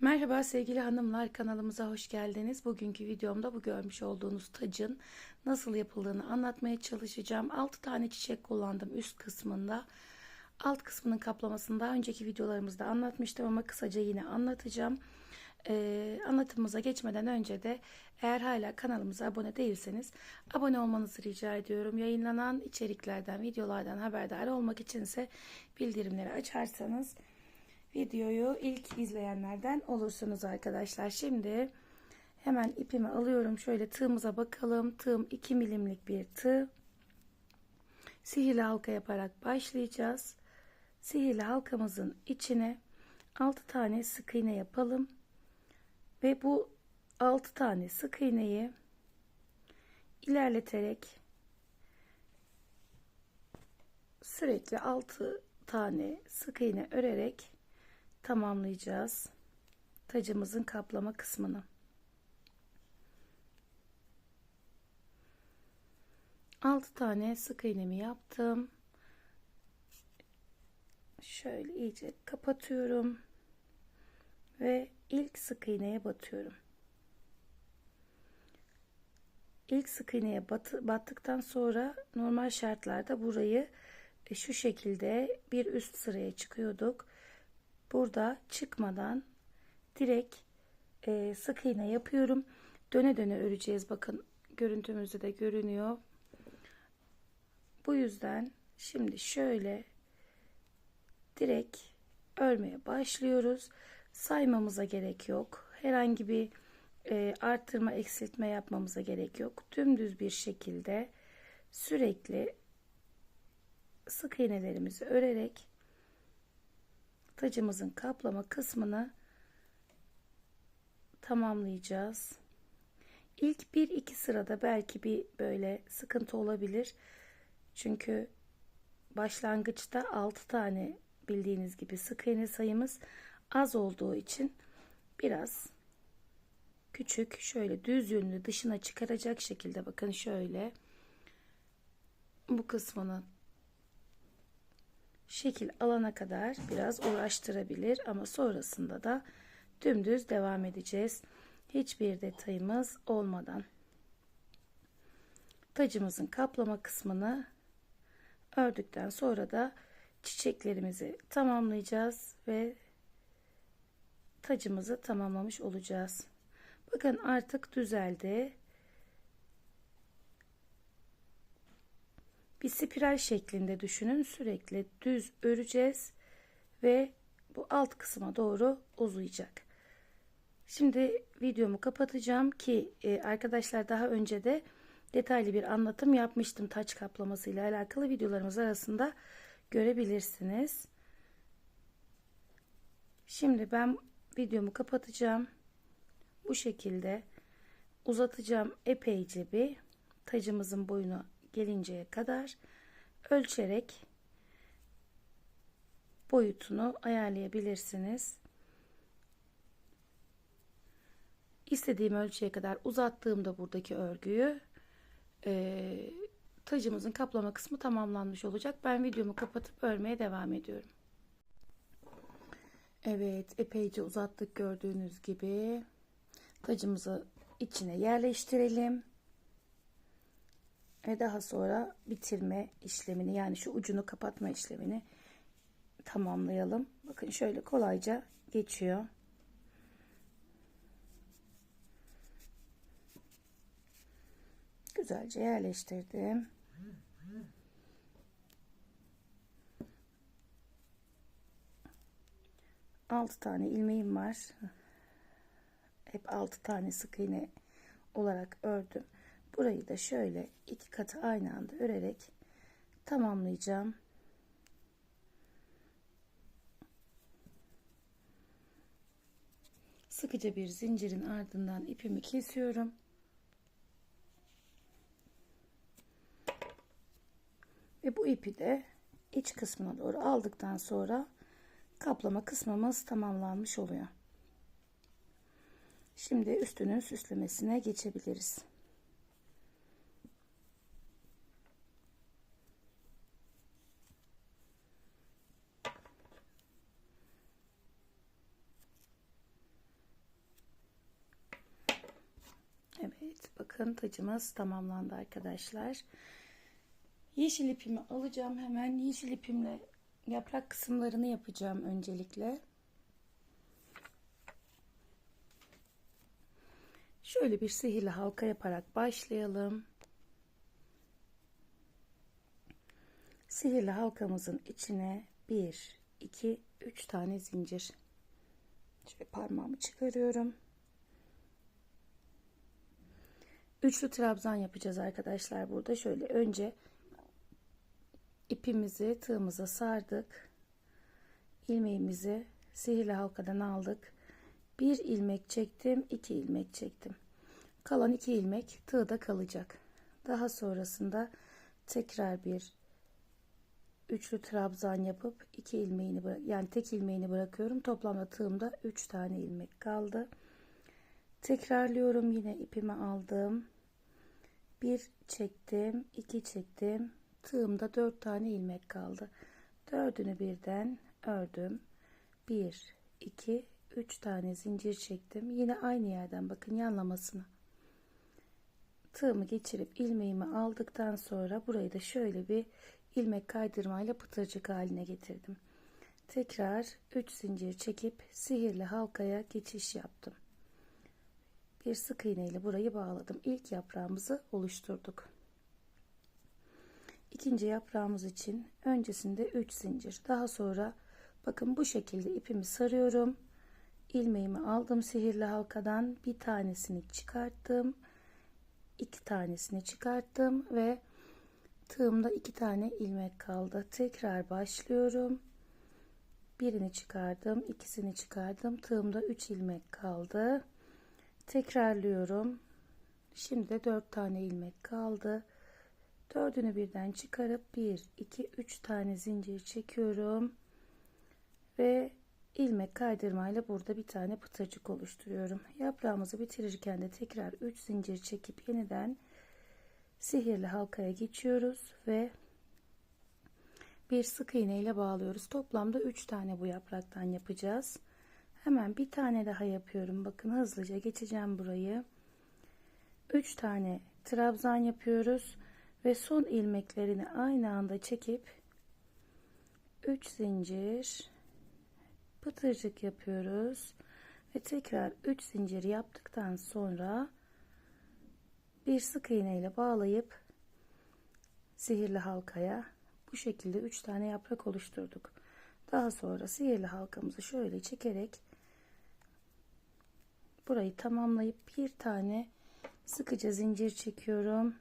Merhaba sevgili hanımlar kanalımıza hoş geldiniz. Bugünkü videomda bu görmüş olduğunuz tacın nasıl yapıldığını anlatmaya çalışacağım. 6 tane çiçek kullandım üst kısmında. Alt kısmının kaplamasını daha önceki videolarımızda anlatmıştım ama kısaca yine anlatacağım. Ee, anlatımımıza geçmeden önce de eğer hala kanalımıza abone değilseniz abone olmanızı rica ediyorum. Yayınlanan içeriklerden, videolardan haberdar olmak içinse bildirimleri açarsanız videoyu ilk izleyenlerden olursunuz arkadaşlar. Şimdi hemen ipimi alıyorum. Şöyle tığımıza bakalım. Tığım 2 milimlik bir tığ. Sihirli halka yaparak başlayacağız. Sihirli halkamızın içine 6 tane sık iğne yapalım. Ve bu 6 tane sık iğneyi ilerleterek sürekli 6 tane sık iğne örerek tamamlayacağız tacımızın kaplama kısmını. Altı tane sık iğnemi yaptım. Şöyle iyice kapatıyorum ve ilk sık iğneye batıyorum. İlk sık iğneye batı, battıktan sonra normal şartlarda burayı e, şu şekilde bir üst sıraya çıkıyorduk burada çıkmadan direkt e, sık iğne yapıyorum. Döne döne öreceğiz. Bakın görüntümüzde de görünüyor. Bu yüzden şimdi şöyle direkt örmeye başlıyoruz. Saymamıza gerek yok. Herhangi bir e, arttırma eksiltme yapmamıza gerek yok. Dümdüz bir şekilde sürekli sık iğnelerimizi örerek tacımızın kaplama kısmını tamamlayacağız. İlk 1-2 sırada belki bir böyle sıkıntı olabilir. Çünkü başlangıçta 6 tane bildiğiniz gibi sık iğne sayımız az olduğu için biraz küçük şöyle düz yönlü dışına çıkaracak şekilde bakın şöyle bu kısmını şekil alana kadar biraz uğraştırabilir ama sonrasında da dümdüz devam edeceğiz. Hiçbir detayımız olmadan. Tacımızın kaplama kısmını ördükten sonra da çiçeklerimizi tamamlayacağız ve tacımızı tamamlamış olacağız. Bakın artık düzeldi. Bir spiral şeklinde düşünün. Sürekli düz öreceğiz ve bu alt kısma doğru uzayacak. Şimdi videomu kapatacağım ki e, arkadaşlar daha önce de detaylı bir anlatım yapmıştım taç kaplaması ile alakalı videolarımız arasında görebilirsiniz. Şimdi ben videomu kapatacağım. Bu şekilde uzatacağım epeyce bir tacımızın boyunu gelinceye kadar ölçerek boyutunu ayarlayabilirsiniz. İstediğim ölçüye kadar uzattığımda buradaki örgüyü e, tacımızın kaplama kısmı tamamlanmış olacak. Ben videomu kapatıp örmeye devam ediyorum. Evet epeyce uzattık gördüğünüz gibi. Tacımızı içine yerleştirelim ve daha sonra bitirme işlemini yani şu ucunu kapatma işlemini tamamlayalım. Bakın şöyle kolayca geçiyor. Güzelce yerleştirdim. Altı tane ilmeğim var. Hep altı tane sık iğne olarak ördüm. Burayı da şöyle iki katı aynı anda örerek tamamlayacağım. Sıkıca bir zincirin ardından ipimi kesiyorum. Ve bu ipi de iç kısmına doğru aldıktan sonra kaplama kısmımız tamamlanmış oluyor. Şimdi üstünün süslemesine geçebiliriz. Bakın tacımız tamamlandı arkadaşlar. Yeşil ipimi alacağım hemen yeşil ipimle yaprak kısımlarını yapacağım öncelikle. Şöyle bir sihirli halka yaparak başlayalım. Sihirli halkamızın içine 1, 2, 3 tane zincir. Şöyle parmağımı çıkarıyorum. Üçlü trabzan yapacağız arkadaşlar burada. Şöyle önce ipimizi tığımıza sardık. ilmeğimizi sihirli halkadan aldık. Bir ilmek çektim, iki ilmek çektim. Kalan iki ilmek tığda kalacak. Daha sonrasında tekrar bir üçlü trabzan yapıp iki ilmeğini yani tek ilmeğini bırakıyorum. Toplamda tığımda üç tane ilmek kaldı. Tekrarlıyorum yine ipimi aldım. Bir çektim, iki çektim. Tığımda dört tane ilmek kaldı. Dördünü birden ördüm. Bir, iki, üç tane zincir çektim. Yine aynı yerden bakın yanlamasına. Tığımı geçirip ilmeğimi aldıktan sonra burayı da şöyle bir ilmek kaydırmayla pıtırcık haline getirdim. Tekrar 3 zincir çekip sihirli halkaya geçiş yaptım. Bir sık iğne ile burayı bağladım. İlk yaprağımızı oluşturduk. İkinci yaprağımız için öncesinde 3 zincir. Daha sonra bakın bu şekilde ipimi sarıyorum. İlmeğimi aldım sihirli halkadan bir tanesini çıkarttım. iki tanesini çıkarttım ve tığımda iki tane ilmek kaldı. Tekrar başlıyorum. Birini çıkardım, ikisini çıkardım. Tığımda 3 ilmek kaldı. Tekrarlıyorum. Şimdi de 4 tane ilmek kaldı. Dördünü birden çıkarıp 1, 2, 3 tane zincir çekiyorum. Ve ilmek kaydırmayla burada bir tane pıtırcık oluşturuyorum. Yaprağımızı bitirirken de tekrar 3 zincir çekip yeniden sihirli halkaya geçiyoruz ve bir sık iğne ile bağlıyoruz. Toplamda 3 tane bu yapraktan yapacağız. Hemen bir tane daha yapıyorum. Bakın hızlıca geçeceğim burayı. 3 tane trabzan yapıyoruz ve son ilmeklerini aynı anda çekip 3 zincir pıtırcık yapıyoruz ve tekrar 3 zincir yaptıktan sonra bir sık iğne ile bağlayıp sihirli halkaya bu şekilde 3 tane yaprak oluşturduk. Daha sonra sihirli halkamızı şöyle çekerek burayı tamamlayıp bir tane sıkıca zincir çekiyorum.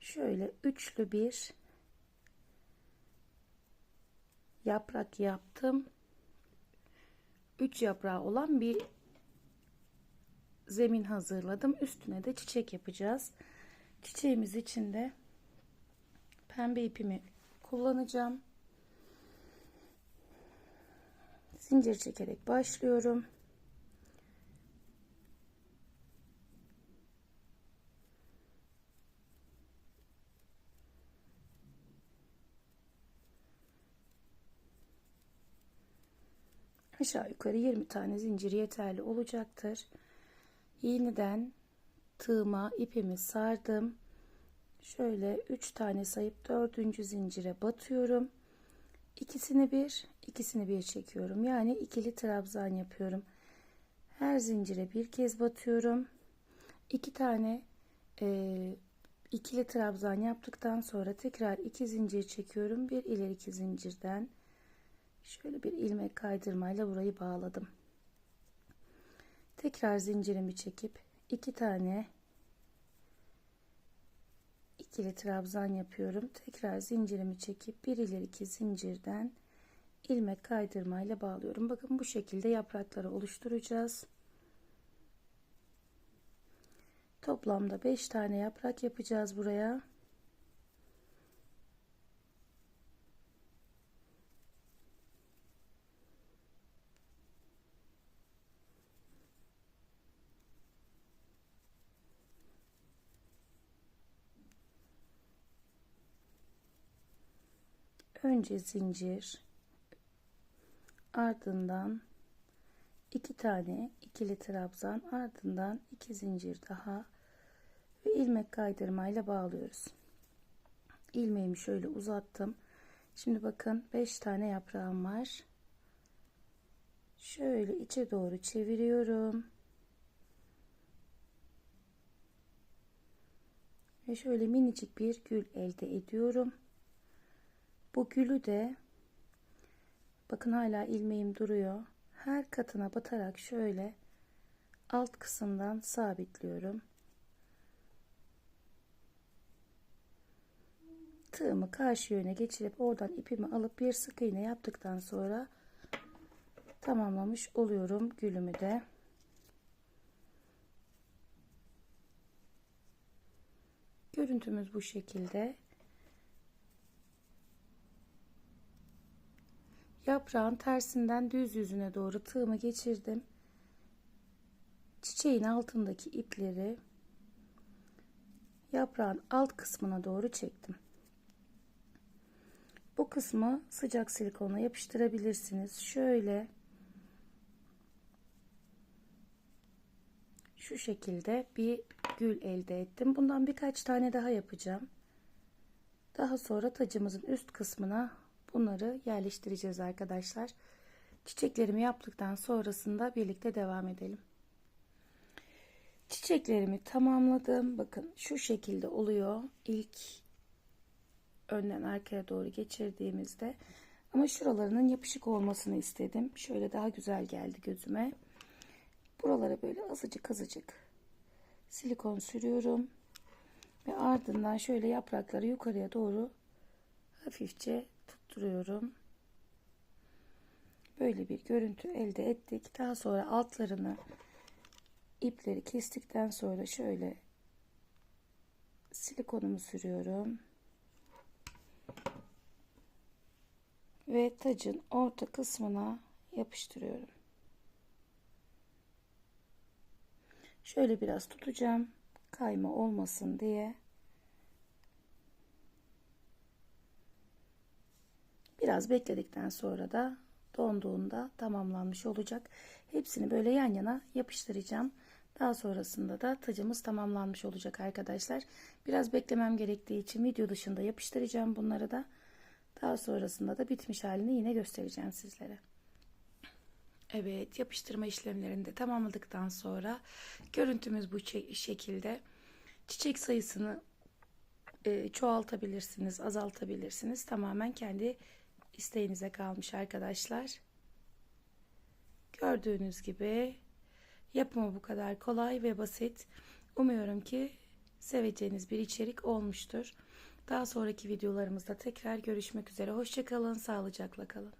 Şöyle üçlü bir yaprak yaptım. 3 yaprağı olan bir zemin hazırladım. Üstüne de çiçek yapacağız. Çiçeğimiz için de pembe ipimi kullanacağım. Zincir çekerek başlıyorum. Aşağı yukarı 20 tane zincir yeterli olacaktır. Yeniden tığıma ipimi sardım. Şöyle 3 tane sayıp 4. zincire batıyorum. İkisini bir, ikisini bir çekiyorum. Yani ikili trabzan yapıyorum. Her zincire bir kez batıyorum. İki tane e, ikili trabzan yaptıktan sonra tekrar iki zincir çekiyorum. Bir ileri iki zincirden şöyle bir ilmek kaydırmayla burayı bağladım. Tekrar zincirimi çekip iki tane ikili trabzan yapıyorum. Tekrar zincirimi çekip bir ileri iki zincirden ilmek kaydırmayla bağlıyorum. Bakın bu şekilde yaprakları oluşturacağız. Toplamda 5 tane yaprak yapacağız buraya. önce zincir ardından 2 tane ikili trabzan ardından 2 zincir daha ve ilmek kaydırmayla bağlıyoruz. ilmeğimi şöyle uzattım. Şimdi bakın 5 tane yaprağım var. Şöyle içe doğru çeviriyorum. Ve şöyle minicik bir gül elde ediyorum. Bu gülü de bakın hala ilmeğim duruyor. Her katına batarak şöyle alt kısımdan sabitliyorum. Tığımı karşı yöne geçirip oradan ipimi alıp bir sık iğne yaptıktan sonra tamamlamış oluyorum gülümü de. Görüntümüz bu şekilde. Yaprağın tersinden düz yüzüne doğru tığımı geçirdim. Çiçeğin altındaki ipleri yaprağın alt kısmına doğru çektim. Bu kısmı sıcak silikonla yapıştırabilirsiniz. Şöyle şu şekilde bir gül elde ettim. Bundan birkaç tane daha yapacağım. Daha sonra tacımızın üst kısmına bunları yerleştireceğiz arkadaşlar. Çiçeklerimi yaptıktan sonrasında birlikte devam edelim. Çiçeklerimi tamamladım. Bakın şu şekilde oluyor. İlk önden arkaya doğru geçirdiğimizde ama şuralarının yapışık olmasını istedim. Şöyle daha güzel geldi gözüme. Buralara böyle azıcık azıcık silikon sürüyorum. Ve ardından şöyle yaprakları yukarıya doğru hafifçe tutturuyorum. Böyle bir görüntü elde ettik. Daha sonra altlarını ipleri kestikten sonra şöyle silikonumu sürüyorum. Ve tacın orta kısmına yapıştırıyorum. Şöyle biraz tutacağım. Kayma olmasın diye. Biraz bekledikten sonra da donduğunda tamamlanmış olacak. Hepsini böyle yan yana yapıştıracağım. Daha sonrasında da tacımız tamamlanmış olacak arkadaşlar. Biraz beklemem gerektiği için video dışında yapıştıracağım bunları da. Daha sonrasında da bitmiş halini yine göstereceğim sizlere. Evet yapıştırma işlemlerini de tamamladıktan sonra görüntümüz bu şekilde. Çiçek sayısını e, çoğaltabilirsiniz, azaltabilirsiniz. Tamamen kendi isteğinize kalmış arkadaşlar. Gördüğünüz gibi yapımı bu kadar kolay ve basit. Umuyorum ki seveceğiniz bir içerik olmuştur. Daha sonraki videolarımızda tekrar görüşmek üzere. Hoşçakalın, sağlıcakla kalın.